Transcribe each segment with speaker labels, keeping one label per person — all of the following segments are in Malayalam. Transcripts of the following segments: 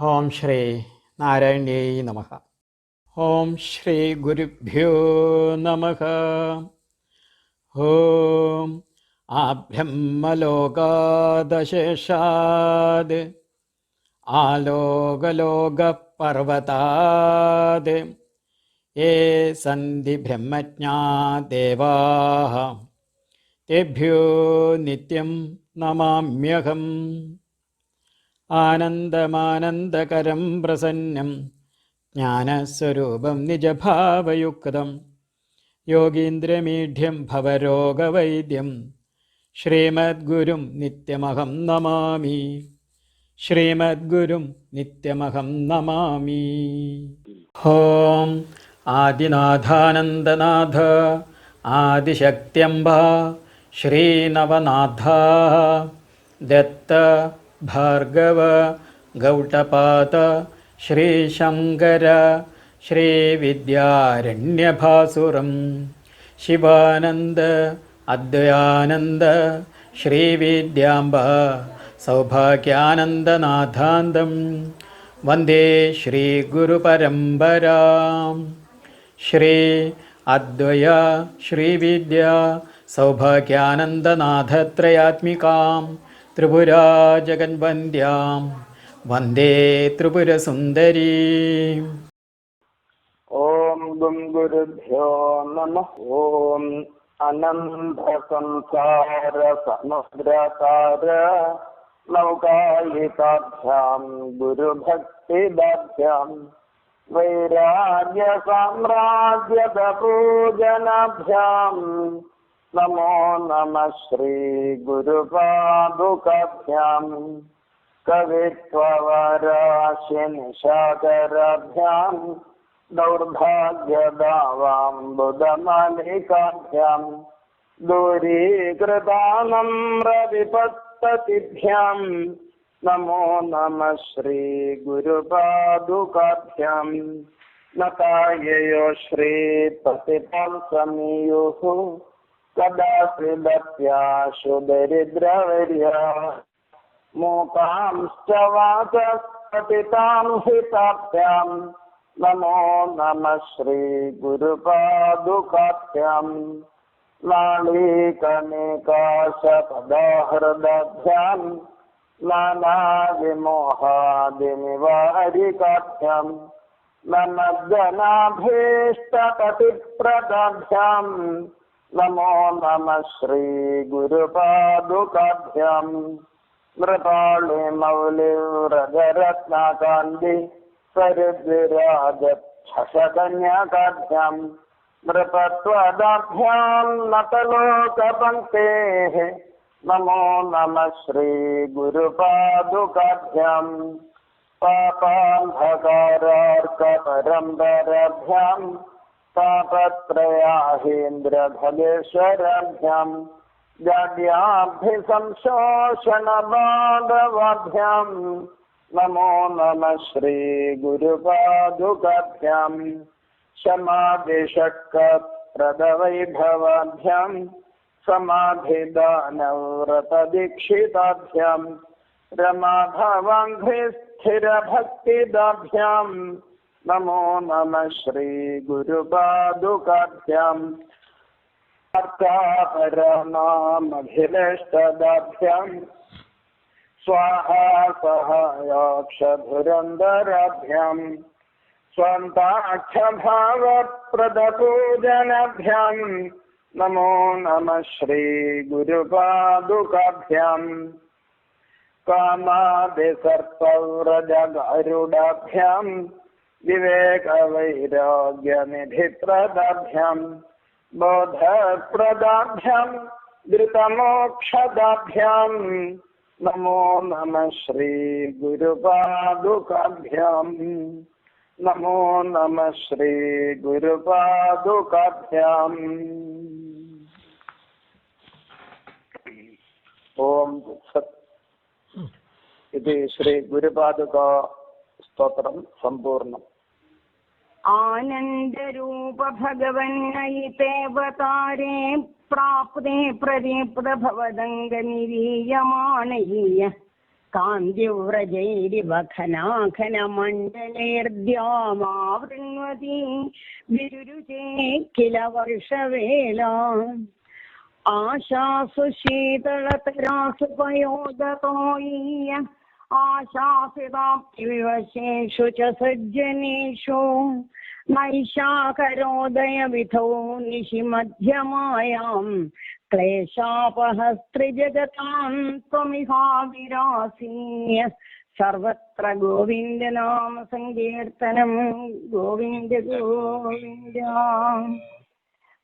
Speaker 1: ഓം ശ്രീ നാരായണേ നമ. ഓം ശ്രീ ഗുരുഭ്യോ നമ. ഓം ആഭ്യമ്മലോകാദശേഷാദ് ആലോകലോകപർവതാദ് ഏ സന്ധി ബ്രഹ്മജ്ഞാ ദേവാ തേഭ്യോ നിത്യം നമാമ്യഹം. ആനന്ദമാനന്ദകരം പ്രസന്നം ജ്ഞാനസ്വരൂപം നിജഭാവയുക്തം. യോഗീന്ദ്രമീഢ്യം ഭവരോഗവൈദ്യം. ശ്രീമദ്ഗുരും നിത്യമഹം നമാമി. ശ്രീമദ്ഗുരും നിത്യമഹം നമാമി. ഓം ആദിനാഥാനന്ദനാഥ ആദിശക്തിയംബ ശ്രീനവനാഥ ദത്ത ഭാർഗവ ഗൗട്ടപാത ശ്രീശങ്കര ശ്രീവിദ്യാരണ്യഭാസുരം ശിവാനന്ദ അദ്വയാനന്ദ ശ്രീവിദ്യാംബ സൗഭാഗ്യാനന്ദനാഥാന്തം വന്ദേ ശ്രീഗുരുപരമ്പരാം ശ്രീ അദ്വയ ശ്രീവിദ്യ സൗഭാഗ്യാനന്ദനാഥത്രയാത്മികാം त्रिपुराजगन्वन्द्यां वन्दे त्रिपुरसुन्दरीम्
Speaker 2: ॐ गुं गुरुभ्यो नमः ॐ संसार समद्राकार नौकायिताभ्यां गुरुभक्तिदाभ्यां वैराग्य नमो नमः श्रीगुरुपादुकाभ्याम् कवित्ववराशिनिशाकराभ्याम् दौर्भाग्यदावाम्बुदमालिकाभ्याम् दूरीकृतानम्रविपत्ततिभ्याम् नमो नमः श्रीगुरुपादुकाभ्याम् नताययो सदा कृदत्या सुदरिद्रवीर्या मूकांश्च वाचस्पतितां हिताभ्यां। नमो नमः श्रीगुरुपादुकाभ्यां लालीकनिकाशपदाहृदभ्यां नानाविमोहादिनिवारिकाभ्यां नमज्जनाभीष्टपतिप्रदभ्याम्। नमो नम श्री श्रीगुरुपादुकाभ्याम् मृपालिमौलिव्रजरत्नाकान्ति सरिद्विराजक्षकन्याकाभ्याम् नृपत्वदाभ्याम् नतलोकपङ्क्तेः नमो नम श्री गुरुपादुकाभ्यं पापान्धकारार्कपरम्बराभ्याम् पत्रयाहीन्द्र जड्याभिसंशोषणबाधवभ्यम् नमो नमः श्रीगुरुपादुकभ्यम् समाधि समाधिदानव्रतदीक्षिताभ्यम् समाधि दानव्रत नमो नम नमः श्रीगुरुपादुकाभ्याम् अर्कापरनामभिलष्टदाभ्याम् स्वाहा सहायाक्षधुरन्दराभ्याम् स्वान्ताक्षभावप्रदपूजनाभ्याम् नमो नम श्री नमः श्रीगुरुपादुकाभ्याम् कामादिसर्पव्रजगारुडाभ्याम् विवेकवैराग्यनिधिप्रदाभ्याम्, बोधप्रदाभ्याम्, धृतमोक्षदाभ्याम्। नमो नमः श्रीगुरुपादुकाभ्याम्। नमो नमः श्रीगुरुपादुकाभ्याम्। ॐ सत् इति श्रीगुरुपादुका स्तोत्रं सम्पूर्णम्।
Speaker 3: ആനന്ദരൂപ ഭഗവന്നയിതേവതാരേ പ്രാപ്തേ പ്രദീപ്ത ഭവദംഗ നിരീയമാണയീയ കാന്തിവ്രജൈരിവ ഖനാഖനമണ്ഡലേർദ്യാമാവൃണ്വതി വിരുരുചേ കില വർഷവേല आशासिताप्तिविवशेषु च सज्जनेषु। मयिषाकरोदयविधौ निशि मध्यमायाम् क्लेशापहस्त्रिजगताम् त्वमिहाविरासीन्य। सर्वत्र गोविन्दनाम सङ्कीर्तनम् गोविन्द गोविन्द।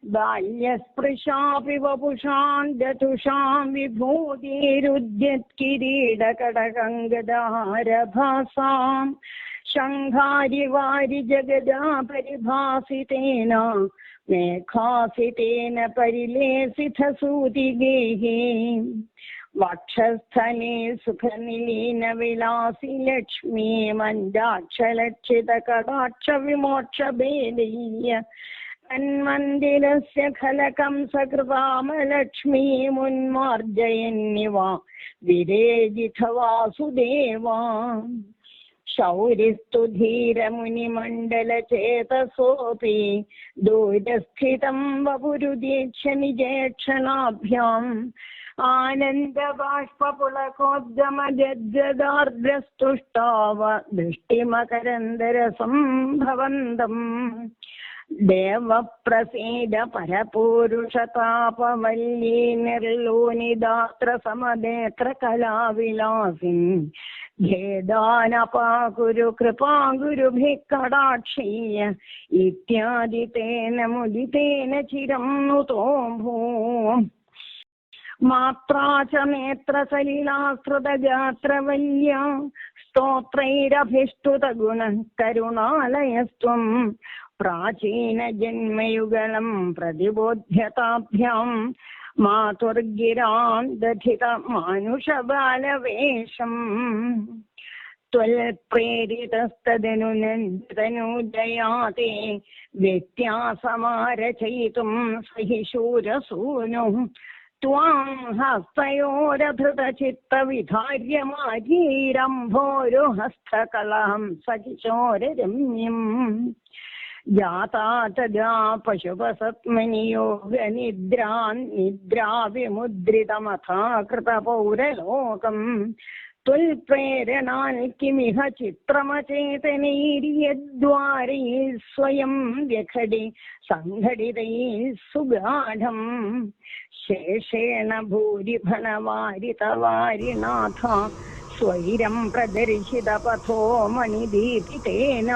Speaker 3: बाह्यस्पृशापि वपुषाम् दतुषाम् विभूतिरुद्यत्किरीटकडकङ्गदारभासाम् शङ्घारि वारि जगदा परिभासितेन मेघासितेन परिलेसितसूतिगेः। वक्षस्थने सुखनिलीनविलासि लक्ष्मी मन्दाक्षलक्षितकटाक्षविमोक्षभेदैः തന്മന്ദിരസ്യ ഖലകം സകൃതാമലക്ഷ്മീ മുന്മാർജയന്നിവ വിരേജിത വാസുദേവാ. ശൗരിസ്തു ധീരമുനിമണ്ഡലചേതസോപി. ദൂരസ്ഥിതം വപുരുദീക്ഷ നിജേക്ഷണാഭ്യാം ആനന്ദബാഷ്പുളകോദ്ഗമജദ്ഗദാർദ്രസ്തുഷ്ടാവ ദൃഷ്ടിമകരന്തരസംഭവന്തം ദേവപ്രസീദ പരപൂരുഷതാപവല്ലീ നിർലോനിദാത്ര സമദേത്ര കലാവിലാസിൻ ഖേദാനപാകുരു കൃപാഗുരുഭിः കടാക്ഷീയ ഇത്യാദി തേന മുദിതേന ചിരം നുതോ ഭൂ മാത്രാ ച സലിലാസ്തൃതഗാത്രവല്യ സ്തോത്രൈരഭിഷ്ടുത ഗുണ കരുണാലയസ്ത്വം പ്രാചീനജന്മയുഗളം പ്രതിബോധ്യതാഭ്യാം മാതുർഗിരാം ദധിത മാനുഷബാലവേഷം ത്വൽപ്രേരിതസ്തനൂദയാതെ വ്യത്യാസമാരചയിതും സഹിശൂരസൂനു. ത്വാം ഹസ്തയോരധൃതചിത്തവിധാര്യമാരീരംഭോരുഹസ്തകലഹം സകിശോരരമ്യം जाता तदा पशुपसत्मनियोगनिद्रान् निद्राविमुद्रितमथा कृतपौरलोकम् त्वल्प्रेरणान् किमिह चित्रमचेतनैर्यद्वारैः स्वयं व्यखडि सङ्घटितैः सुगाढम् शेषेण भूरिफलवारितवारिनाथ स्वैरं प्रदर्शितपथो मणिदीपितेन